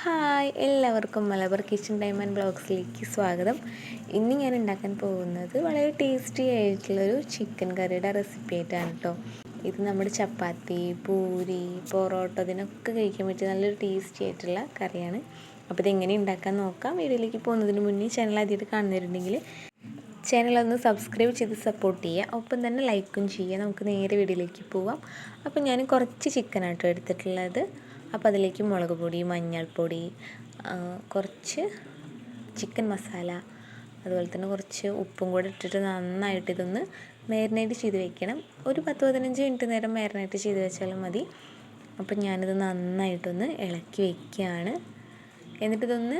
Hi എല്ലാവർക്കും Malabar kitchen time and ബ്ലോഗ്സിലേക്ക് സ്വാഗതം. ഇന്ന് ഞാൻ ഉണ്ടാക്കാൻ പോകുന്നത് വളരെ ടേസ്റ്റി ആയിട്ടുള്ളൊരു ചിക്കൻ കറിയുടെ റെസിപ്പി ആയിട്ടാണ് കേട്ടോ ഇത് നമ്മുടെ ചപ്പാത്തി പൂരി പൊറോട്ട ഇതിനൊക്കെ കഴിക്കാൻ പറ്റിയ നല്ലൊരു ടേസ്റ്റി ആയിട്ടുള്ള കറിയാണ്. അപ്പോൾ ഇതെങ്ങനെ ഉണ്ടാക്കാൻ നോക്കാം. വീഡിയോയിലേക്ക് പോകുന്നതിന് മുന്നേ ചാനൽ ആദ്യമായിട്ട് കാണുന്നവരുണ്ടെങ്കിൽ ഒന്ന് സബ്സ്ക്രൈബ് ചെയ്ത് സപ്പോർട്ട് ചെയ്യുക. ഒപ്പം തന്നെ ലൈക്കും ചെയ്യുക. നമുക്ക് നേരെ വീഡിയോയിലേക്ക് പോവാം. അപ്പോൾ ഞാൻ കുറച്ച് ചിക്കനാട്ടോ എടുത്തിട്ടുള്ളത്. അപ്പോൾ അതിലേക്ക് മുളക് പൊടി മഞ്ഞൾപ്പൊടി കുറച്ച് ചിക്കൻ മസാല അതുപോലെ തന്നെ കുറച്ച് ഉപ്പും കൂടെ ഇട്ടിട്ട് നന്നായിട്ട് ഇതൊന്ന് മാരിനേറ്റ് ചെയ്ത് വെക്കണം. ഒരു പത്ത് പതിനഞ്ച് മിനിറ്റ് നേരം മാരിനേറ്റ് ചെയ്ത് വെച്ചാലും മതി. അപ്പം ഞാനിത് നന്നായിട്ടൊന്ന് ഇളക്കി വയ്ക്കുകയാണ് എന്നിട്ടിതൊന്ന്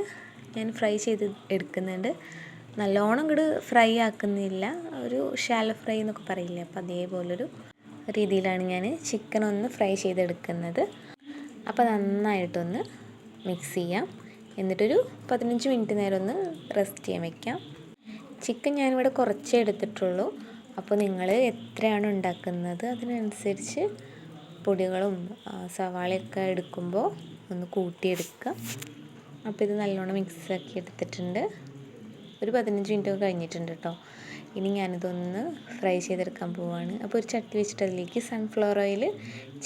ഞാൻ ഫ്രൈ ചെയ്ത് എടുക്കുന്നുണ്ട്. നല്ലോണം ഇങ്ങോട്ട് ഫ്രൈ ആക്കുന്നില്ല. ഒരു ഷാലോ ഫ്രൈ എന്നൊക്കെ പറയില്ലേ? അപ്പോൾ അതേപോലൊരു രീതിയിലാണ് ഞാൻ ചിക്കൻ ഒന്ന് ഫ്രൈ ചെയ്തെടുക്കുന്നത്. അപ്പോൾ നന്നായിട്ടൊന്ന് മിക്സ് ചെയ്യാം. എന്നിട്ടൊരു പതിനഞ്ച് മിനിറ്റ് നേരം ഒന്ന് റെസ്റ്റ് ചെയ്യാൻ വെക്കാം. ചിക്കൻ ഞാനിവിടെ കുറച്ചേ എടുത്തിട്ടുള്ളൂ. അപ്പോൾ നിങ്ങൾ എത്രയാണ് ഉണ്ടാക്കുന്നത്? അതിനനുസരിച്ച് പൊടികളും സവാളയൊക്കെ എടുക്കുമ്പോൾ ഒന്ന് കൂട്ടിയെടുക്കുക. അപ്പോൾ ഇത് നല്ലോണം മിക്സ് ആക്കി എടുത്തിട്ടുണ്ട്. ഒരു പതിനഞ്ച് മിനിറ്റ് ഒക്കെ കഴിഞ്ഞിട്ടുണ്ട് കേട്ടോ. ഇനി ഞാനിതൊന്ന് ഫ്രൈ ചെയ്തെടുക്കാൻ പോവാണ്. അപ്പോൾ ഒരു ചട്ടി വെച്ചിട്ട് അതിലേക്ക് സൺഫ്ലവർ ഓയിൽ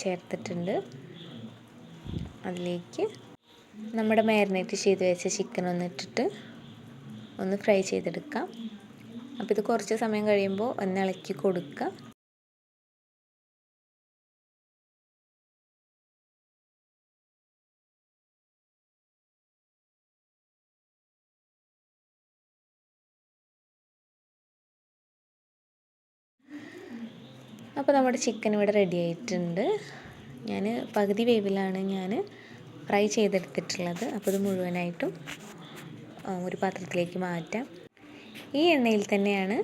ചേർത്തിട്ടുണ്ട്. അതിലേക്ക് നമ്മുടെ മാരിനേറ്റ് ചെയ്ത് വെച്ച ചിക്കൻ ഒന്ന് ഇട്ടിട്ട് ഒന്ന് ഫ്രൈ ചെയ്തെടുക്കാം. അപ്പോൾ ഇത് കുറച്ച് സമയം കഴിയുമ്പോൾ ഒന്ന് ഇളക്കി കൊടുക്കുക. അപ്പോൾ നമ്മുടെ ചിക്കൻ ഇവിടെ റെഡി ആയിട്ടുണ്ട്. ഞാൻ പകുതി വേവിലാണ് ഞാൻ ഫ്രൈ ചെയ്തെടുത്തിട്ടുള്ളത്. അപ്പോൾ ഇത് മുഴുവനായിട്ടും ഒരു പാത്രത്തിലേക്ക് മാറ്റാം. ഈ എണ്ണയിൽ തന്നെയാണ്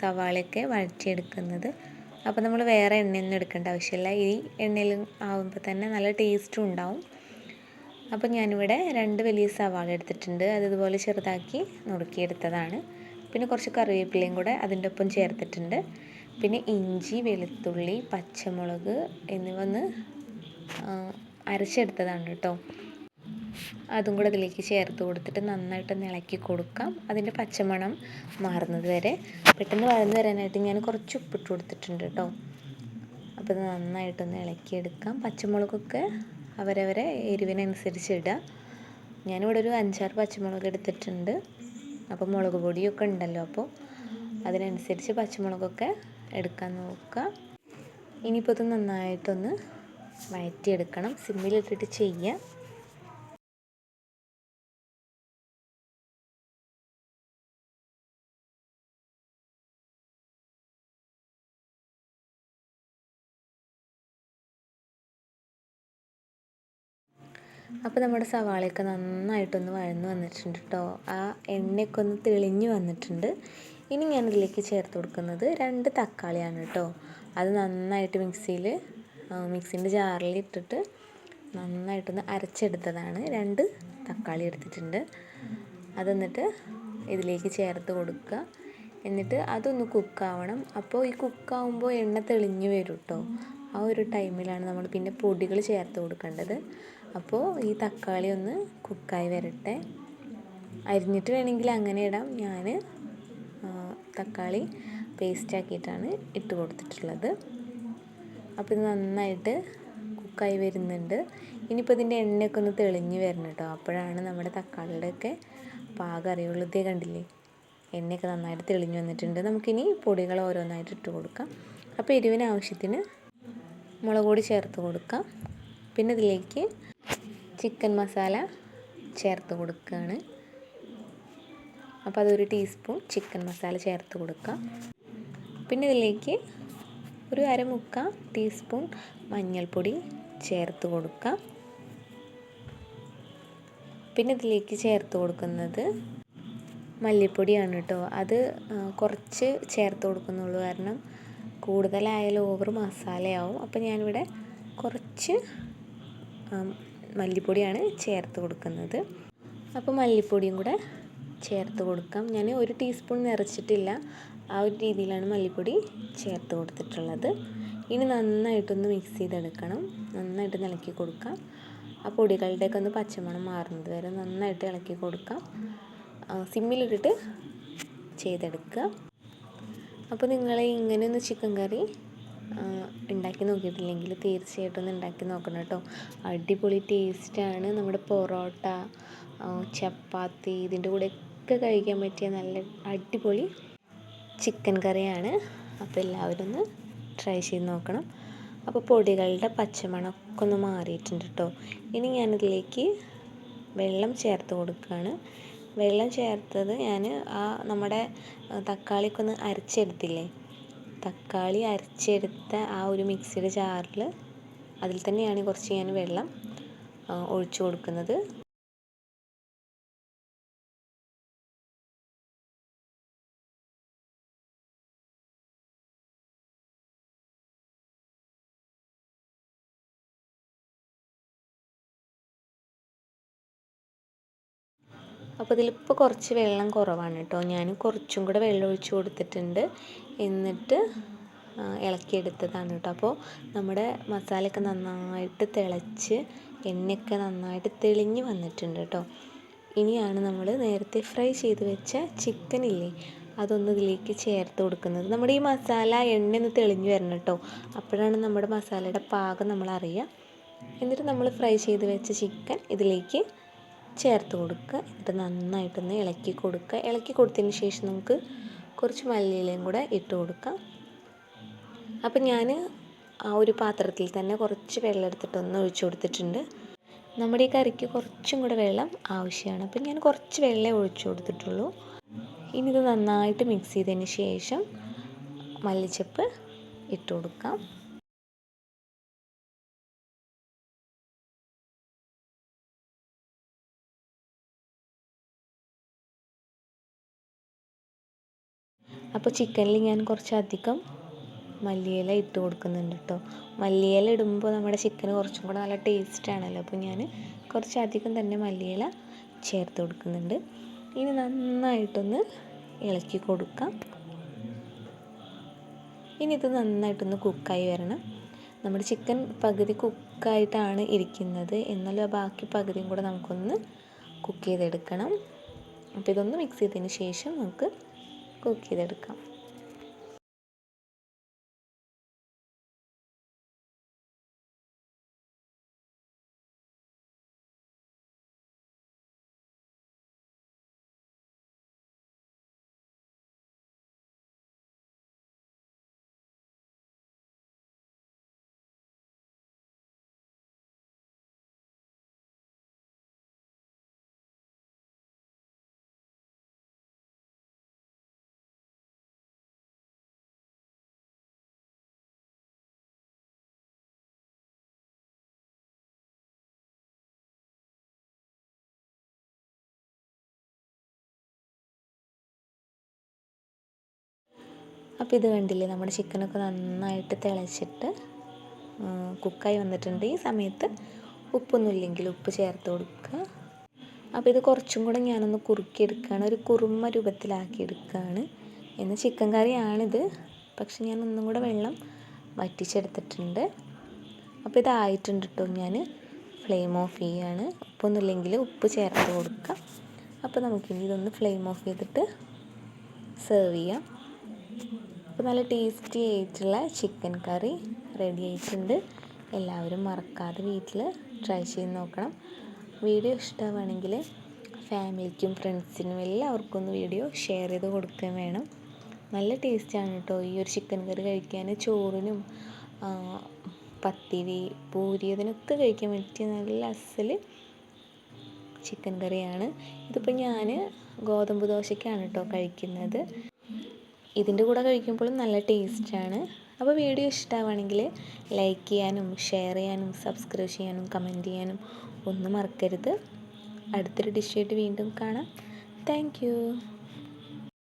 സവാളയൊക്കെ വഴറ്റിയെടുക്കുന്നത്. അപ്പോൾ നമ്മൾ വേറെ എണ്ണയൊന്നും എടുക്കേണ്ട ആവശ്യമില്ല. ഈ എണ്ണയിൽ ആവുമ്പോൾ തന്നെ നല്ല ടേസ്റ്റും ഉണ്ടാവും. അപ്പോൾ ഞാനിവിടെ രണ്ട് വലിയ സവാള എടുത്തിട്ടുണ്ട്. അത് ഇതുപോലെ ചെറുതാക്കി നുറുക്കിയെടുത്തതാണ്. പിന്നെ കുറച്ച് കറിവേപ്പിലയും കൂടെ അതിന്റെ ഒപ്പം ചേർത്തിട്ടുണ്ട്. പിന്നെ ഇഞ്ചി വെളുത്തുള്ളി പച്ചമുളക് എന്നിവ ഒന്ന് അരച്ചെടുത്തതാണ് കേട്ടോ. അതും കൂടെ അതിലേക്ക് ചേർത്ത് കൊടുത്തിട്ട് നന്നായിട്ട് ഇളക്കി കൊടുക്കാം. അതിന്റെ പച്ചമണം മാറുന്നത് വരെ. പെട്ടെന്ന് വഴന്ന് വരാനായിട്ട് ഞാൻ കുറച്ച് ഉപ്പിട്ട് കൊടുത്തിട്ടുണ്ട് കേട്ടോ. അപ്പോൾ ഇത് നന്നായിട്ടൊന്ന് ഇളക്കിയെടുക്കാം. പച്ചമുളകൊക്കെ അവരവരെ എരിവിനനുസരിച്ച് ഇടുക. ഞാനിവിടെ ഒരു അഞ്ചാറ് പച്ചമുളക് എടുത്തിട്ടുണ്ട്. അപ്പോൾ മുളക് പൊടിയൊക്കെ ഉണ്ടല്ലോ അപ്പോൾ അതിനനുസരിച്ച് പച്ചമുളകൊക്കെ എടുക്കാൻ നോക്കുക. ഇനിയിപ്പോൾ ഇത് നന്നായിട്ടൊന്ന് വഴറ്റിയെടുക്കണം. സിമ്മിലിട്ടിട്ട് ചെയ്യുക അപ്പോൾ നമ്മുടെ സവാളയൊക്കെ നന്നായിട്ടൊന്ന് വഴന്ന് വന്നിട്ടുണ്ട് കേട്ടോ ആ എണ്ണയൊക്കെ ഒന്ന് തെളിഞ്ഞു വന്നിട്ടുണ്ട്. ഇനി ഞാൻ ഇതിലേക്ക് ചേർത്ത് കൊടുക്കുന്നത് രണ്ട് തക്കാളിയാണ് കേട്ടോ. അത് നന്നായിട്ട് മിക്സിയിൽ മിക്സിന്റെ ജാറിൽ ഇട്ടിട്ട് നന്നായിട്ടൊന്ന് അരച്ചെടുത്തതാണ്. രണ്ട് തക്കാളി എടുത്തിട്ടുണ്ട്. അതെന്നിട്ട് ഇതിലേക്ക് ചേർത്ത് കൊടുക്കുക. എന്നിട്ട് അതൊന്ന് കുക്കാവണം അപ്പോൾ ഈ കുക്കാവുമ്പോൾ എണ്ണ തെളിഞ്ഞു വരും കേട്ടോ. ആ ഒരു ടൈമിലാണ് നമ്മൾ പിന്നെ പൊടികൾ ചേർത്ത് കൊടുക്കേണ്ടത്. അപ്പോൾ ഈ തക്കാളി ഒന്ന് കുക്കായി വരട്ടെ. അരിഞ്ഞിട്ട് വേണമെങ്കിൽ അങ്ങനെ ഇടാം. ഞാൻ തക്കാളി പേസ്റ്റ് ആക്കിയിട്ടാണ് ഇട്ട് കൊടുത്തിട്ടുള്ളത്. അപ്പോൾ ഇത് നന്നായിട്ട് കുക്കായി വരുന്നുണ്ട്. ഇനിയിപ്പോൾ ഇതിന്റെ എണ്ണയൊക്കെ ഒന്ന് തെളിഞ്ഞ് വരണം കേട്ടോ. അപ്പോഴാണ് നമ്മുടെ തക്കാളിയുടെയൊക്കെ പാകം അറിയുള്ളൂ. കണ്ടില്ലേ? എണ്ണയൊക്കെ നന്നായിട്ട് തെളിഞ്ഞ് വന്നിട്ടുണ്ട്. നമുക്കിനി പൊടികൾ ഓരോന്നായിട്ട് ഇട്ട് കൊടുക്കാം. അപ്പോൾ എരിവിന് ആവശ്യത്തിന് മുളക് പൊടി ചേർത്ത് കൊടുക്കാം. പിന്നെ ഇതിലേക്ക് ചിക്കൻ മസാല ചേർത്ത് കൊടുക്കുകയാണ്. അപ്പോൾ അതൊരു ടീസ്പൂൺ ചിക്കൻ മസാല ചേർത്ത് കൊടുക്കുക പിന്നെ ഇതിലേക്ക് ഒരു അരമുക്കാൽ ടീസ്പൂൺ മഞ്ഞൾപ്പൊടി ചേർത്ത് കൊടുക്കുക പിന്നെ ഇതിലേക്ക് ചേർത്ത് കൊടുക്കുന്നത് മല്ലിപ്പൊടിയാണ് കേട്ടോ. അത് കുറച്ച് ചേർത്ത് കൊടുക്കുന്നുള്ളൂ. കാരണം കൂടുതലായാലും ഓവർ മസാലയാവും. അപ്പോൾ ഞാനിവിടെ കുറച്ച് മല്ലിപ്പൊടിയാണ് ചേർത്ത് കൊടുക്കുന്നത്. അപ്പോൾ മല്ലിപ്പൊടിയും കൂടെ ചേർത്ത് കൊടുക്കാം. ഞാൻ ഒരു ടീസ്പൂൺ നിറച്ചിട്ടില്ല. ആ ഒരു രീതിയിലാണ് മല്ലിപ്പൊടി ചേർത്ത് കൊടുത്തിട്ടുള്ളത്. ഇനി നന്നായിട്ടൊന്ന് മിക്സ് ചെയ്തെടുക്കണം. നന്നായിട്ട് ഇളക്കി കൊടുക്കാം. ആ പൊടികളുടെയൊക്കെ ഒന്ന് പച്ചമണം മാറുന്നത് വരെ നന്നായിട്ട് ഇളക്കി കൊടുക്കാം. സിമ്മിലിട്ടിട്ട് ചെയ്തെടുക്കുക. അപ്പോൾ നിങ്ങൾ ഇങ്ങനെ ഒന്ന് ചിക്കൻ കറി ഉണ്ടാക്കി നോക്കിയിട്ടില്ലെങ്കിൽ തീർച്ചയായിട്ടും ഒന്ന് ഉണ്ടാക്കി നോക്കണം കേട്ടോ. അടിപൊളി ടേസ്റ്റാണ് നമ്മുടെ പൊറോട്ട ചപ്പാത്തി ഇതിന്റെ കൂടെയൊക്കെ കഴിക്കാൻ പറ്റിയ നല്ല അടിപൊളി ചിക്കൻ കറിയാണ്. അപ്പോൾ എല്ലാവരും ഒന്ന് ട്രൈ ചെയ്ത് നോക്കണം. അപ്പോൾ പൊടികളുടെ പച്ചമണമൊക്കെ ഒന്ന് മാറിയിട്ടുണ്ട് കേട്ടോ ഇനി ഞാനിതിലേക്ക് വെള്ളം ചേർത്ത് കൊടുക്കുകയാണ് വെള്ളം ചേർത്തത് ഞാൻ ആ നമ്മുടെ തക്കാളിയൊക്കെ ഒന്ന് അരച്ചെടുത്തില്ലേ? തക്കാളി അരച്ചെടുത്ത ആ ഒരു മിക്സിയുടെ ജാറിൽ അതിൽ തന്നെയാണ് കുറച്ച് ഞാൻ വെള്ളം ഒഴിച്ചു കൊടുക്കുന്നത്. അപ്പോൾ ഇതിലിപ്പോൾ കുറച്ച് വെള്ളം കുറവാണ് കേട്ടോ. ഞാൻ കുറച്ചും കൂടെ വെള്ളം ഒഴിച്ച് കൊടുത്തിട്ടുണ്ട്. എന്നിട്ട് ഇളക്കിയെടുത്തതാണ് കേട്ടോ. അപ്പോൾ നമ്മുടെ മസാലയൊക്കെ നന്നായിട്ട് തിളച്ച് എണ്ണയൊക്കെ നന്നായിട്ട് തെളിഞ്ഞ് വന്നിട്ടുണ്ട് കേട്ടോ. ഇനിയാണ് നമ്മൾ നേരത്തെ ഫ്രൈ ചെയ്ത് വെച്ച ചിക്കൻ ഇല്ലേ അതൊന്ന് ഇതിലേക്ക് ചേർത്ത് കൊടുക്കുന്നത്. നമ്മുടെ ഈ മസാല എണ്ണ ഒന്ന് തെളിഞ്ഞ് വരണം കേട്ടോ. അപ്പോഴാണ് നമ്മുടെ മസാലയുടെ പാകം നമ്മൾ അറിയുക എന്നിട്ട് നമ്മൾ ഫ്രൈ ചെയ്ത് വെച്ച ചിക്കൻ ഇതിലേക്ക് ചേർത്ത് കൊടുക്കുക. എന്നിട്ട് നന്നായിട്ടൊന്ന് ഇളക്കി കൊടുക്കുക. ഇളക്കി കൊടുത്തതിന് ശേഷം നമുക്ക് കുറച്ച് മല്ലിയിലയും കൂടെ ഇട്ട് കൊടുക്കാം. അപ്പം ഞാൻ ആ ഒരു പാത്രത്തിൽ തന്നെ കുറച്ച് വെള്ളം എടുത്തിട്ടൊന്ന് ഒഴിച്ചു കൊടുത്തിട്ടുണ്ട്. നമ്മുടെ ഈ കറിക്ക് കുറച്ചും കൂടെ വെള്ളം ആവശ്യമാണ്. അപ്പം ഞാൻ കുറച്ച് വെള്ളം ഒഴിച്ചു കൊടുത്തിട്ടുള്ളൂ. ഇനി ഇത് നന്നായിട്ട് മിക്സ് ചെയ്തതിന് ശേഷം മല്ലിച്ചപ്പ് ഇട്ട് കൊടുക്കാം. അപ്പോൾ ചിക്കനിൽ ഞാൻ കുറച്ചധികം മല്ലിയില ഇട്ട് കൊടുക്കുന്നുണ്ട് കേട്ടോ മല്ലിയില ഇടുമ്പോൾ നമ്മുടെ ചിക്കൻ കുറച്ചും കൂടെ നല്ല ടേസ്റ്റ് ആണല്ലോ. അപ്പോൾ ഞാൻ കുറച്ചധികം തന്നെ മല്ലിയില ചേർത്ത് കൊടുക്കുന്നുണ്ട്. ഇനി നന്നായിട്ടൊന്ന് ഇളക്കി കൊടുക്കാം. ഇനി ഇത് നന്നായിട്ടൊന്ന് കുക്കായി വരണം. നമ്മുടെ ചിക്കൻ പകുതി കുക്കായിട്ടാണ് ഇരിക്കുന്നത്. എന്നാലും ആ ബാക്കി പകുതിയും കൂടെ നമുക്കൊന്ന് കുക്ക് ചെയ്തെടുക്കണം. അപ്പോൾ ഇതൊന്ന് മിക്സ് ചെയ്തതിന് ശേഷം നമുക്ക് കുക്ക് ചെയ്തെടുക്കാം. അപ്പോൾ ഇത് കണ്ടില്ലേ നമ്മുടെ ചിക്കനൊക്കെ നന്നായിട്ട് തിളച്ചിട്ട് കുക്കായി വന്നിട്ടുണ്ട്. ഈ സമയത്ത് ഉപ്പൊന്നുമില്ലെങ്കിൽ ഉപ്പ് ചേർത്ത് കൊടുക്കുക. അപ്പോൾ ഇത് കുറച്ചും കൂടെ ഞാനൊന്ന് കുറുക്കിയെടുക്കുകയാണ്. ഒരു കുറുമ രൂപത്തിലാക്കി എടുക്കുകയാണ് എന്ന് ചിക്കൻ കറിയാണിത്. പക്ഷെ ഞാൻ ഒന്നും കൂടെ വെള്ളം വറ്റിച്ചെടുത്തിട്ടുണ്ട്. അപ്പോൾ ഇതായിട്ടുണ്ട് കേട്ടോ ഞാൻ. ഫ്ലെയിം ഓഫ് ചെയ്യുകയാണ് ഉപ്പൊന്നുമില്ലെങ്കിൽ ഉപ്പ് ചേർത്ത് കൊടുക്കുക. അപ്പോൾ നമുക്കിനി ഇതൊന്ന് ഫ്ലെയിം ഓഫ് ചെയ്തിട്ട് സെർവ് ചെയ്യാം. അപ്പോൾ നല്ല ടേസ്റ്റി ആയിട്ടുള്ള ചിക്കൻ കറി റെഡി ആയിട്ടുണ്ട്. എല്ലാവരും മറക്കാതെ വീട്ടിൽ ട്രൈ ചെയ്ത് നോക്കണം. വീഡിയോ ഇഷ്ടമാണെങ്കിൽ ഫാമിലിക്കും ഫ്രണ്ട്സിനും എല്ലാവർക്കും ഒന്ന് വീഡിയോ ഷെയർ ചെയ്ത് കൊടുക്കുകയും വേണം. നല്ല ടേസ്റ്റാണ് കേട്ടോ ഈ ഒരു ചിക്കൻ കറി കഴിക്കാൻ. ചോറിനും പത്തിരി പൂരി അതിനൊക്കെ കഴിക്കാൻ പറ്റിയ നല്ല അസൽ ചിക്കൻ കറിയാണ്. ഇതിപ്പോൾ ഞാൻ ഗോതമ്പ് ദോശയ്ക്കാണ് കേട്ടോ കഴിക്കുന്നത്. ഇതിന്റെ കൂടെ കഴിക്കുമ്പോഴും നല്ല ടേസ്റ്റാണ്. അപ്പോൾ വീഡിയോ ഇഷ്ടമാവാണെങ്കിൽ ലൈക്ക് ചെയ്യാനും ഷെയർ ചെയ്യാനും സബ്സ്ക്രൈബ് ചെയ്യാനും കമന്റ് ചെയ്യാനും ഒന്നും മറക്കരുത്. അടുത്തൊരു ഡിഷായിട്ട് വീണ്ടും കാണാം. താങ്ക്